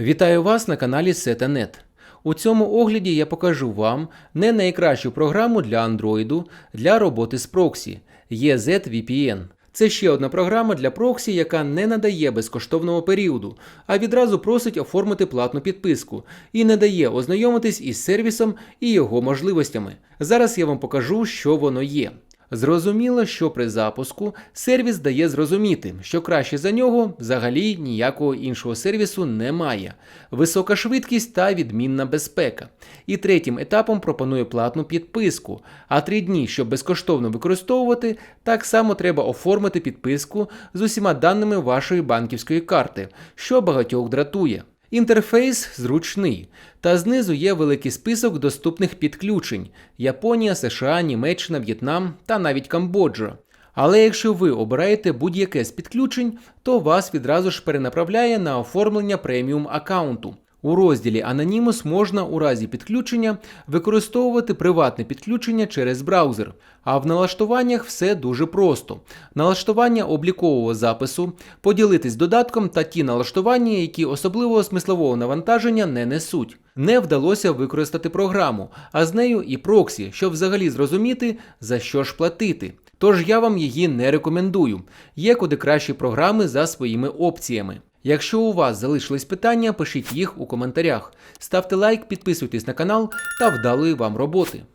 Вітаю вас на каналі Seta.net. У цьому огляді я покажу вам не найкращу програму для Android для роботи з проксі EZVPN. Це ще одна програма для проксі, яка не надає безкоштовного періоду, а відразу просить оформити платну підписку і не дає ознайомитись із сервісом і його можливостями. Зараз я вам покажу, що воно є. Зрозуміло, що при запуску сервіс дає зрозуміти, що краще за нього взагалі ніякого іншого сервісу немає. Висока швидкість та відмінна безпека. І третім етапом пропонує платну підписку. А три дні, щоб безкоштовно використовувати, так само треба оформити підписку з усіма даними вашої банківської карти, що багатьох дратує. Інтерфейс зручний, та знизу є великий список доступних підключень: Японія, США, Німеччина, В'єтнам та навіть Камбоджа. Але якщо ви обираєте будь-яке з підключень, то вас відразу ж перенаправляє на оформлення преміум аккаунту. У розділі Anonymous можна у разі підключення використовувати приватне підключення через браузер. А в налаштуваннях все дуже просто: налаштування облікового запису, поділитись додатком та ті налаштування, які особливого смислового навантаження не несуть. Не вдалося використати програму, а з нею і проксі, щоб взагалі зрозуміти, за що ж платити. Тож я вам її не рекомендую. Є куди кращі програми за своїми опціями. Якщо у вас залишились питання, пишіть їх у коментарях. Ставте лайк, підписуйтесь на канал та вдалої вам роботи.